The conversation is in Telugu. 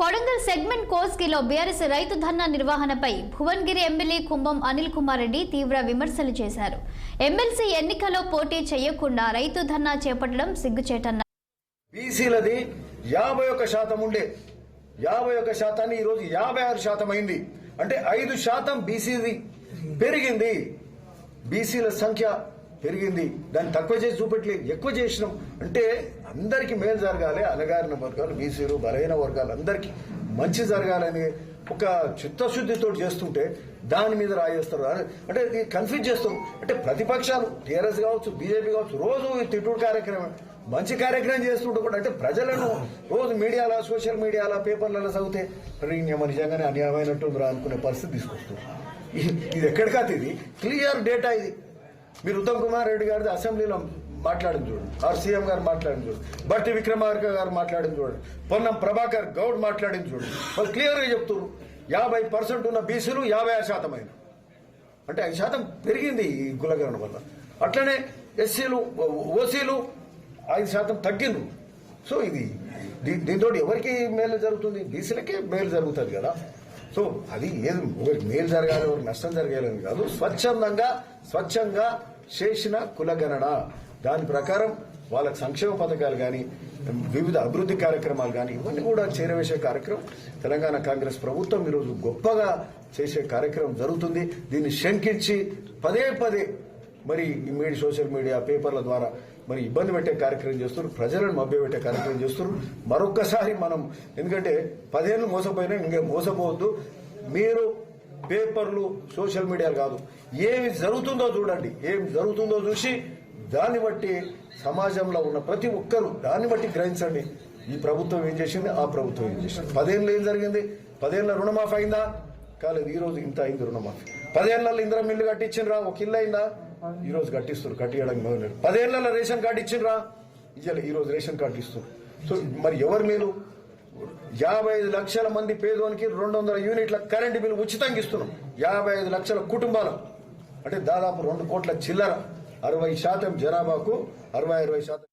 కొడంగల్ సెగ్మెంట్ కోస్గిలో బీఆర్ఎస్ రైతు ధర్నా నిర్వహణపై భువన్గిరి ఎమ్మెల్యే కుంభం అనిల్ కుమార్ రెడ్డి తీవ్ర విమర్శలు చేశారు. ఎమ్మెల్సీ ఎన్నికల్లో పోటీ చేయకుండా రైతు ధర్నా చేపట్టడం సిగ్గుచేటన్నారు బీసీలది యాభై ఒక్క శాతం ఉండే. యాభై ఒక్క శాతాన్ని ఈరోజు యాభై ఆరు శాతం అయింది. అంటే ఐదు శాతం బీసీది పెరిగింది. బీసీల సంఖ్య పెరిగింది. దాన్ని తక్కువ చేసి చూపెట్టలేదు. ఎక్కువ చేసినాం. అంటే అందరికీ మేలు జరగాలి. అలగారిన వర్గాలు బీసీలు బలహీన వర్గాలు అందరికీ మంచి జరగాలని ఒక చిత్తశుద్ధితో చేస్తుంటే దాని మీద రాయేస్తారు. అంటే ఇది కన్ఫ్యూజ్ చేస్తాం. అంటే ప్రతిపక్షాలు టీఆర్ఎస్ కావచ్చు బీజేపీ కావచ్చు రోజు ఈ తిట్టుడు కార్యక్రమం మంచి కార్యక్రమం చేస్తుంటే కూడా అంటే ప్రజలను రోజు మీడియాలో సోషల్ మీడియాలో పేపర్లలో చదివితే "అరే, నిజంగానే అన్యాయమైనట్టు రా అనుకునే పరిస్థితి తీసుకొస్తుంది. ఇది- ఇది ఇది క్లియర్ డేటా ఇది. మీరు ఉత్తమ్ కుమార్ రెడ్డి గారిది అసెంబ్లీలో మాట్లాడింది చూడండి. ఆర్ సీఎం గారు మాట్లాడింది చూడండి. బట్టి విక్రమార్క గారు మాట్లాడింది చూడండి. పొన్నం ప్రభాకర్ గౌడ్ మాట్లాడింది చూడండి. వాళ్ళు క్లియర్గా చెప్తున్నారు. యాభై పర్సెంట్ ఉన్న బీసీలు యాభై ఆరు శాతం అయిన. అంటే ఐదు శాతం పెరిగింది ఈ కులగరణ వల్ల. అట్లనే ఎస్సీలు ఓసీలు ఐదు శాతం తగ్గిండ్రు. సో ఇది దీ- దీంతో ఎవరికి మేలు జరుగుతుంది? బీసీలకే మేలు జరుగుతుంది కదా. సో అది ఏది ఒకరికి మేలు జరగాలి ఒకరికి నష్టం జరగాలి అని కాదు. స్వచ్ఛందంగా స్వచ్ఛంగా చేసిన కులగణన. దాని ప్రకారం వాళ్ళకి సంక్షేమ పథకాలు కానీ వివిధ అభివృద్ధి కార్యక్రమాలు కానీ ఇవన్నీ కూడా చేరవేసే కార్యక్రమం. తెలంగాణ కాంగ్రెస్ ప్రభుత్వం ఈరోజు గొప్పగా చేసే కార్యక్రమం జరుగుతుంది. దీన్ని శంకించి పదే పదే మరి ఈ మీడియా సోషల్ మీడియా పేపర్ల ద్వారా మరి ఇబ్బంది పెట్టే కార్యక్రమం చేస్తున్నారు ప్రజలను మభ్యపెట్టే కార్యక్రమం చేస్తున్నారు. మరొక్కసారి మనం ఎందుకంటే పదేళ్ళు మోసపోయినా ఇంకా మోసపోవద్దు. మీరు పేపర్లు సోషల్ మీడియాలు కాదు ఏమి జరుగుతుందో చూడండి. ఏమి జరుగుతుందో చూసి దాన్ని బట్టి సమాజంలో ఉన్న ప్రతి ఒక్కరూ దాన్ని బట్టి గ్రహించండి. ఈ ప్రభుత్వం ఏం చేసింది? ఆ ప్రభుత్వం ఏం చేసింది? పదేళ్ళు ఏం జరిగింది? పదేళ్ళ రుణమాఫీ అయిందా? కాలేదు ఈ రోజు ఇంత అయింది రుణమాఫీ. పదేళ్ళలో ఇంద్ర మిల్లు కట్టించిండ్రా ఒక ఇల్లు అయిందా? ఈ రోజు కట్టిస్తారు కట్టియడానికి మొదలు పదేళ్ళలో రేషన్ కార్డు ఇచ్చిండ్రా? ఇయ్యాలి ఈ రోజు రేషన్ కార్డు ఇస్తారు సో మరి ఎవరు మీరు? యాభై ఐదు లక్షల మంది పేదోనికి రెండు వందల యూనిట్ల కరెంటు బిల్లు ఉచితంగా ఇస్తున్నాం. యాభై ఐదు లక్షల కుటుంబాలు అంటే దాదాపు రెండు కోట్ల చిల్లర అరవై శాతం జనాభాకు అరవై అరవై శాతం